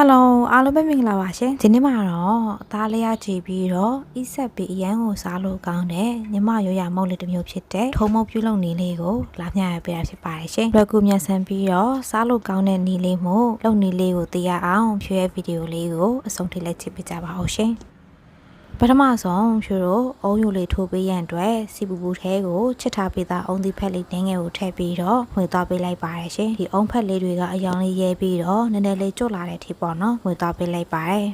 ဟယ်လိုအားလုံးပဲမင်္ဂလာပါရှင်ဒီနေ့မှာတော့အသားလေးရကြည့်ပြီးတော့အစ်ဆက်ပြီးအရန်ကိုစားလို့ကောင်းတယ်ညီမရိုးရမုတ်လေးတစ်မျိုးဖြစ်တဲ့ထုံမုတ်ပြုလုပ်နေလေးကိုလာမျှရပေးတာဖြစ်ပါတယ်ရှင်လွယ်ကူမြန်ဆန်ပြီးတော့စားလို့ကောင်းတဲ့နီလေးမို့လုပ်နီလေးကိုသိရအောင်ဖြွေရဗီဒီယိုလေးကိုအဆုံးထိလိုက်ကြည့်ပေးကြပါဦးရှင် ပထမဆုံးဖြူတို့အုံးယူလေးထိုးပေးရန်အတွက်စီပူပူထဲကိုချစ်ထားပေးတာအုံးသီးဖက်လေးတင်းငယ်ကိုထည့်ပြီးတော့ငွေသွားပေးလိုက်ပါတယ်ရှင်ဒီအုံးဖက်လေးတွေကအယောင်လေးရဲပြီးတော့နည်းနည်းလေးကျွတ်လာတဲ့အထိပေါ့နော်ငွေသွားပေးလိုက်ပါတယ်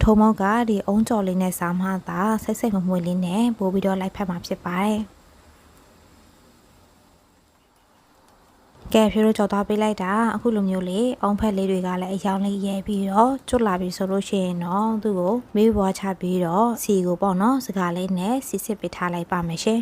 ထိုးမောက်ကဒီအုံးကြော်လေးနဲ့စားမှသာစိတ်စိတ်မမွေလေးနဲ့ပို့ပြီးတော့လိုက်ဖက်မှာဖြစ်ပါတယ် ကဲဖြိုးတို့ကြော်သွားပေးလိုက်တာအခုလိုမျိုးလေးအုံဖက်လေးတွေကလည်းအယောင်လေးရဲပြီးတော့ကျွတ်လာပြီဆိုလို့ရှိရင်တော့သူ့ကိုမေးပွားချပြီးတော့စီကိုပေါ့နော်စကားလေးနဲ့စီစစ်ပေးထားလိုက်ပါမယ်ရှင်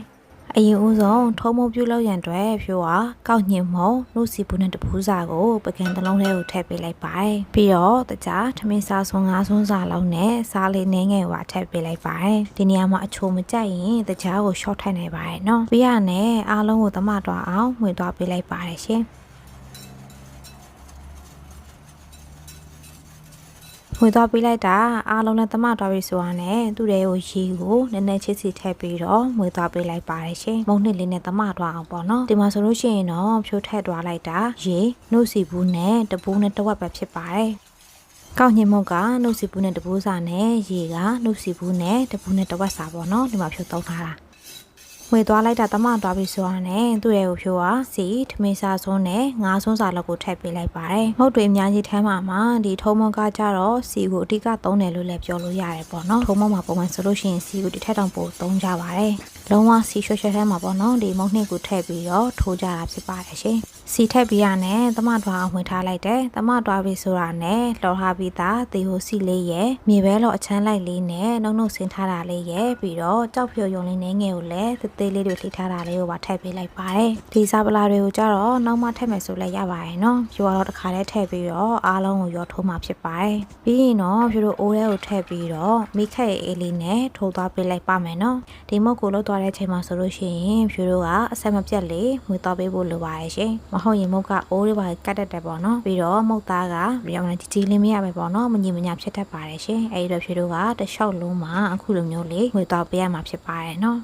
အရင်ဦးဆုံးထုံးမပြုတ်လောက်ရန်အတွက်ဖြိုးကကောက်ညင်မုံနှုတ်စီပူနဲ့တပူးစာကိုပကံတစ်လုံးထဲကိုထည့်ပေးလိုက်ပါတယ်ပြီးတော့တကြားထမင်းစားဆွန်းငါးဆွန်းစာလောက်နဲ့စားလေးနည်းငယ်ဝါထည့်ပေးလိုက်ပါတယ်ဒီနေရာမှာအချိုမကြိုက်ရင်တကြားကို short ထိုင်နိုင်ပါတယ်နော်ပြီးရနဲ့အားလုံးကိုသမတွားအောင်မှွေသွားပေးလိုက်ပါတယ်ရှင် ငွေသွားပေးလိုက်တာအားလုံးနဲ့တမသွားပြီဆိုတာနဲ့သူ့တဲ့ကိုရေကိုနည်းနည်းချစ်စီထည့်ပြီးတော့ငွေသွားပေးလိုက်ပါတယ်ရှင်မုံနှစ်လေးနဲ့တမသွားအောင်ပေါ့နော်ဒီမှာဆိုလို့ရှိရင်တော့ဖြိုးထည့်သွားလိုက်တာရေနှုတ်စီဘူးနဲ့တပူးနဲ့တဝက်ပဲဖြစ်ပါတယ်ကောက်ညင်မုတ်ကနှုတ်စီဘူးနဲ့တပူးစာနဲ့ရေကနှုတ်စီဘူးနဲ့တပူးနဲ့တဝက်စာပေါ့နော်ဒီမှာဖြိုးသုံးထားတာ ဝေသွားလိုက်တာတမသွားပြီဆိုရနဲ့သူ့ရဲ့ကိုဖြိုးကစီထမင်းစားစွန်းနဲ့ငါးစွန်းစာလောက်ကိုထည့်ပေးလိုက်ပါတယ်။မဟုတ်တွေအများကြီးထဲမှာမှဒီထုံမုံကကြတော့စီကိုအဓိကသုံးတယ်လို့လည်းပြောလို့ရတယ်ပေါ့နော်။ထုံမုံမှာပုံမှန်ဆိုလို့ရှိရင်စီကိုဒီထက်တောင်ပိုသုံးကြပါတယ်။ လုံးဝစီရွှဲရွှဲထဲမှာပေါ့နော်ဒီမုံနှစ်ကိုထည့်ပြီးတော့ထိုးကြတာဖြစ်ပါတယ်ရှင်။စီထက်ပြီးရနဲ့တမတွားအောင်ဝင်ထားလိုက်တယ်။တမတွားပြီးဆိုတာနဲ့လော်ထားပြီးသားတေဟိုစီလေးရဲ့မြေပဲလော်အချမ်းလိုက်လေးနဲ့နှုတ်နှုတ်ဆင်းထားတာလေးရဲ့ပြီးတော့ကြောက်ဖြိုယုံလေးနဲ့ငယ်ကိုလည်းသေးသေးလေးတွေထိထားတာလေးကိုပါထည့်ပေးလိုက်ပါတယ်။ဒီစားပလာတွေကိုကြတော့နောက်မှထည့်မယ်ဆိုလည်းရပါတယ်နော်။ဖြိုကတော့တစ်ခါတည်းထည့်ပြီးတော့အားလုံးကိုရောထိုးမှဖြစ်ပါတယ်။ပြီးရင်တော့ဖြိုတို့အိုးထဲကိုထည့်ပြီးတော့မိခက်အေးလေးနဲ့ထိုးသွားပေးလိုက်ပါမယ်နော်။ဒီမုတ်ကိုလောက်သွားတဲ့အချိန်မှာဆိုလို့ရှိရင်ဖြိုတို့ကအဆက်မပြတ်လေးငွေသွားပေးဖို့လိုပါတယ်ရှင်။မဟုတ်ရင်မုတ်ကအိုးတွေပါကတ်တတ်တယ်ပေါ့နော်ပြီးတော့မုတ်သားကပြောင်းနေကြီးကြီးလေးမရပဲပေါ့နော်မညီမညာဖြစ်တတ်ပါတယ်ရှင်အဲဒီတော့ဖြေတို့ကတလျှောက်လုံးမှာအခုလိုမျိုးလေးငွေတော့ပေးရမှာဖြစ်ပါတယ်နော်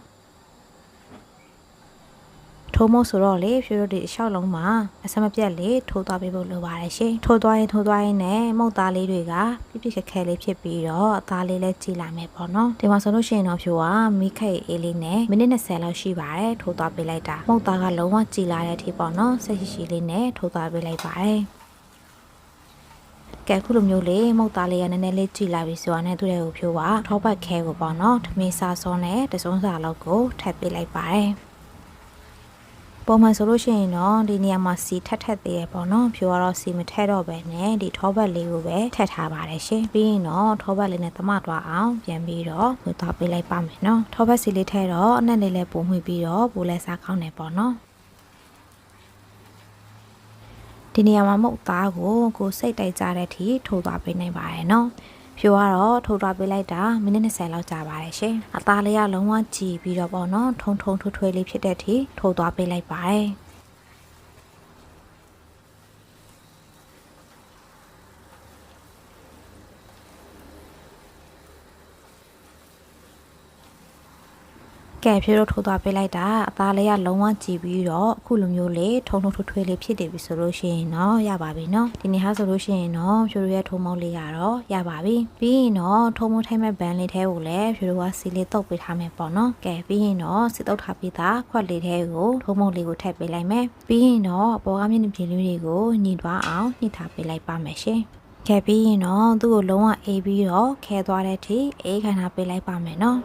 ထိုးမို့ဆိုတော့လေဖြူတို့ဒီအလျှောက်လုံးမှာအစမပြတ်လေးထိုးသွားပေးဖို့လိုပါတယ်ရှင်ထိုးသွားရင်ထိုးသွားရင်နဲ့မုတ်သားလေးတွေကပြပြခက်ခဲလေးဖြစ်ပြီးတော့အသားလေးလည်းကြီးလာမယ်ပေါ့နော်ဒီမှာဆိုလို့ရှိရင်တော့ဖြူကမိခိတ်အေးလေးနဲ့မိနစ်20လောက်ရှိပါတယ်ထိုးသွားပေးလိုက်တာမုတ်သားကလုံးဝကြီးလာတဲ့အထိပေါ့နော်ဆက်ရှိရှိလေးနဲ့ထိုးသွားပေးလိုက်ပါတယ်ကဲခုလိုမျိုးလေးမုတ်သားလေးကနည်းနည်းလေးကြည်လာပြီဆိုတော့ねသူ့ရဲ့ကိုဖြိုးကထောပတ်ခဲကိုပေါ့နော်ထမင်းစားစောနဲ့တစုံစာလောက်ကိုထပ်ပေးလိုက်ပါတယ် ပုံမှန်ဆိုလို့ရှိရင်တော့ဒီနေရာမှာစီထက်ထက်သေးရပေါ့နော်ဖြိုကတော့စီမထက်တော့ပဲနဲ့ဒီထောပတ်လေးကိုပဲထက်ထားပါတယ်ရှင်ပြီးရင်တော့ထောပတ်လေးနဲ့သမသွားအောင်ပြန်ပြီးတော့ဝတ်သွားပေးလိုက်ပါမယ်နော်ထောပတ်စီလေးထဲတော့အနက်လေးလည်းပုံမှွေပြီးတော့ပိုလဲစားကောင်းတယ်ပေါ့နော်ဒီနေရာမှာမုတ်သားကိုကိုစိတ်တိုက်ကြတဲ့အထိထိုးသွားပေးနိုင်ပါတယ်နော် ဖြိုကတော့ထိုးထားပေးလိုက်တာမိနစ်20လောက်ကြာပါတယ်ရှင်အသားလေးကလုံးဝကြည်ပြီးတော့ပေါ့နော်ထုံထုံထွထွေးလေးဖြစ်တဲ့အထိထိုးသွားပေးလိုက်ပါတယ် ကဲဖြိုးတို့ထိုးသွားပေးလိုက်တာအသားလေးကလုံးဝကြည်ပြီးတော့အခုလိုမျိုးလေးထုံထုံထွထွေးလေးဖြစ်နေပြီဆိုလို့ရှိရင်တော့ရပါပြီเนาะဒီနေ့ဟာဆိုလို့ရှိရင်တော့ဖြိုးတို့ရဲ့ထုံမောင်းလေးကတော့ရပါပြီပြီးရင်တော့ထုံမုံထိုင်းမဲ့ဘန်လေးထဲကိုလည်းဖြိုးတို့ကစီလေးတုပ်ပေးထားမယ်ပေါ့เนาะကဲပြီးရင်တော့စီတုပ်ထားပြီးသားခွက်လေးထဲကိုထုံမုံလေးကိုထည့်ပေးလိုက်မယ်ပြီးရင်တော့အပေါ်ကမျက်နှာပြင်လေးတွေကိုညှိသွားအောင်ညှိထားပေးလိုက်ပါမယ်ရှင်ခဲ့ပြီးရင်တော့သူ့ကိုလုံးဝအေးပြီးတော့ခဲသွားတဲ့အထိအေးခန္ဓာပေးလိုက်ပါမယ်နော်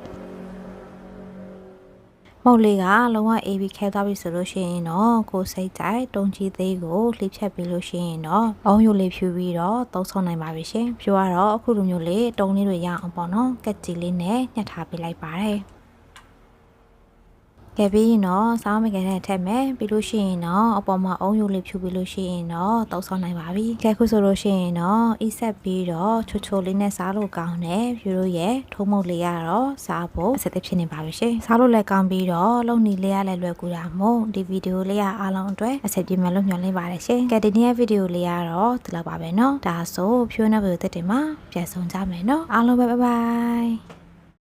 မုတ်လေးကလုံးဝအေးပြီးခဲသွားပြီဆိုလို့ရှိရင်တော့ကိုစိတ်ကြိုက်တုံကြီးသေးကိုလှိဖြတ်ပြီးလို့ရှိရင်တော့အောင်းယိုလေးဖြူပြီးတော့သုံးဆောင်နိုင်ပါပြီရှင်ဖြူကတော့အခုလိုမျိုးလေးတုံလေးတွေရအောင်ပေါ့နော်ကက်ကြီးလေးနဲ့ညှက်ထားပေးလိုက်ပါတယ် ကဲပြီးရင်တော့စားမကန်တဲ့ထက်မယ်ပြီးလို့ရှိရင်တော့အပေါ်မှာအုံးယိုလေးဖြူပြီးလို့ရှိရင်တော့တောက်ဆောင်နိုင်ပါပြီကဲခုဆိုလို့ရှိရင်တော့အီဆက်ပြီးတော့ချိုချိုလေးနဲ့စားလို့ကောင်းတယ်ဖြူတို့ရဲ့ထုံးမုတ်လေးကတော့စားဖို့အဆက်သက်ဖြစ်နေပါပြီရှင်စားလို့လည်းကောင်းပြီးတော့လုံနီလေးရလည်းလွယ်ကူတာမို့ဒီဗီဒီယိုလေးကအားလုံးအတွက်အဆက်ပြမယ်လို့ညွှန်လင်းပါတယ်ရှင်ကဲဒီနေ့ရဲ့ဗီဒီယိုလေးကတော့ဒီလောက်ပါပဲเนาะဒါဆိုဖြိုးနေဗီဒီယိုတက်တင်မှာပြန်ဆောင်ကြမယ်เนาะအားလုံးပဲဘိုင်ဘိုင်